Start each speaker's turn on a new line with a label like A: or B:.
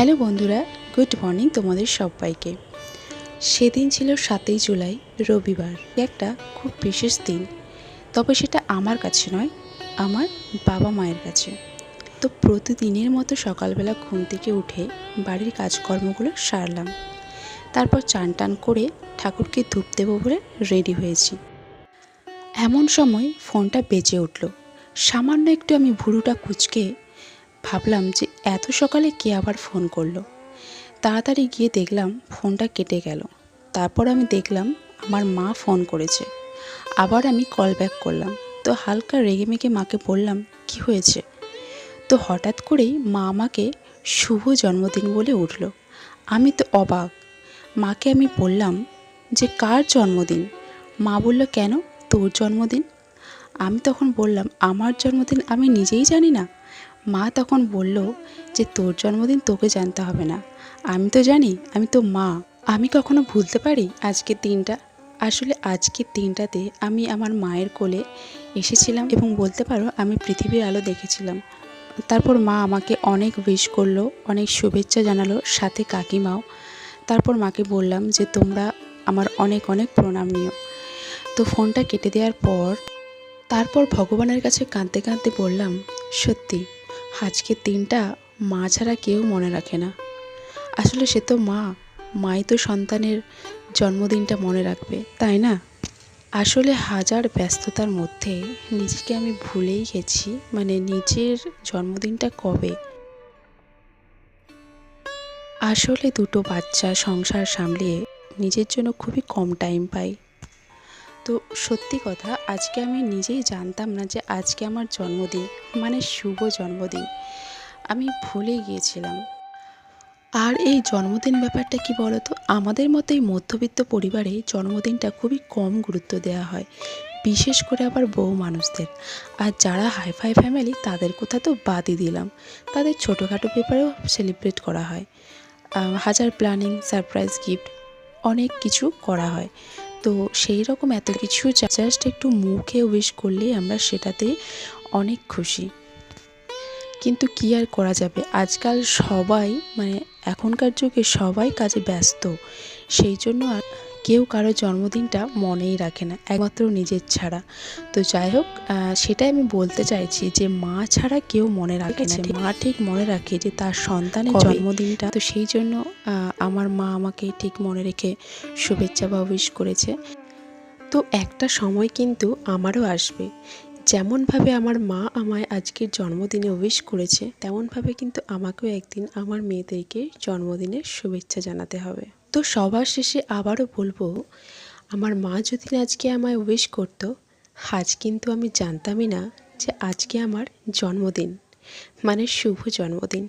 A: Hello বন্ধুরা, good morning তোমাদের সবাইকে। সেদিন ছিল সাতই জুলাই, রবিবার, একটা খুব বিশেষ দিন। তবে সেটা আমার কাছে নয়, আমার বাবা মায়ের কাছে। তো প্রতিদিনের মতো সকালবেলা ঘুম থেকে উঠে বাড়ির কাজকর্মগুলো সারলাম। তারপর চান টান করে ঠাকুরকে ধূপ দেবো বলে রেডি হয়েছি। এমন সময় ফোনটা বেজে উঠল। সামান্য একটু আমি ভুরুটা কুচকে ভাবলাম যে এত সকালে কে আবার ফোন করল? তাড়াতাড়ি গিয়ে দেখলাম ফোনটা কেটে গেল। তারপর আমি দেখলাম আমার মা ফোন করেছে। আবার আমি কল ব্যাক করলাম। তো হালকা রেগে মেগে মাকে বললাম, কি হয়েছে? তো হঠাৎ করেই মা আমাকে শুভ জন্মদিন বলে উঠল। আমি তো অবাক। মাকে আমি বললাম যে, কার জন্মদিন? মা বলল, কেন? তোর জন্মদিন? আমি তখন বললাম, আমার জন্মদিন আমি নিজেই জানি না। মা তখন বলল যে, তোর জন্মদিন তোকে জানতে হবে না। আমি তো জানি, আমি তো মা। আমি কখনো ভুলতে পারি আজকের দিনটা? আসলে আজকের দিনটাতে আমি আমার মায়ের কোলে এসেছিলাম এবং বলতে পারো আমি পৃথিবীর আলো দেখেছিলাম। তারপর মা আমাকে অনেক উইশ করল, অনেক শুভেচ্ছা জানালো, সাথে কাকিমাও। তারপর মাকে বললাম যে, তোমরা আমার অনেক অনেক প্রণাম নিও। তো ফোনটা কেটে দেওয়ার পর, তারপর ভগবানের কাছে কাঁদতে কাঁদতে বললাম, সত্যি আজকের দিনটা মা ছাড়া কেউ মনে রাখে না। আসলে সে তো মা, মাই তো সন্তানের জন্মদিনটা মনে রাখবে, তাই না? আসলে হাজার ব্যস্ততার মধ্যে নিজেকে আমি ভুলেই গেছি মানে নিজের জন্মদিনটা কবে? আসলে দুটো বাচ্চা সংসার সামলিয়ে নিজের জন্য খুবই কম টাইম পাই। তো সত্যি কথা, আজকে আমি নিজেই জানতাম না যে আজকে আমার জন্মদিন মানে শুভ জন্মদিন। আমি ভুলে গিয়েছিলাম। আর এই জন্মদিন ব্যাপারটা কি বলতো? আমাদের মতো এই মধ্যবিত্ত পরিবারে জন্মদিনটা খুবই কম গুরুত্ব দেওয়া হয়, বিশেষ করে আবার বউ মানুষদের। আর যারা হাইফাই ফ্যামিলি তাদের কথা তো বাদই দিলাম। তাদের ছোটোখাটো ব্যাপারেও সেলিব্রেট করা হয়। হাজার প্ল্যানিং সারপ্রাইজ গিফট অনেক কিছু করা হয়। তো সেই রকম এত কিছু জাস্ট একটু মুখে উইশ করলেই আমরা সেটাতে অনেক খুশি। কিন্তু কি আর করা যাবে? আজকাল সবাই মানে এখনকার যুগে সবাই কাজে ব্যস্ত। সেই জন্য আর কেউ কারও জন্মদিনটা মনেই রাখে না একমাত্র নিজের ছাড়া। তো যাই হোক সেটাই আমি বলতে চাইছি যে মা ছাড়া কেউ মনে রাখে না। মা ঠিক মনে রাখে যে তার সন্তানের জন্মদিনটা। তো সেই জন্য আমার মা আমাকে ঠিক মনে রেখে শুভেচ্ছা বা উইশ করেছে।
B: তো একটা সময় কিন্তু আমারও আসবে। যেমনভাবে আমার মা আমায় আজকের জন্মদিনে উইশ করেছে তেমনভাবে কিন্তু আমাকেও একদিন আমার মেয়েদেরকে জন্মদিনের শুভেচ্ছা জানাতে হবে। তো সবার শেষে আবারও বলব, আমার মা যদি আজকে আমায় উইশ করতো, আজ কিন্তু আমি জানতামই না যে আজকে আমার জন্মদিন মানে শুভ জন্মদিন।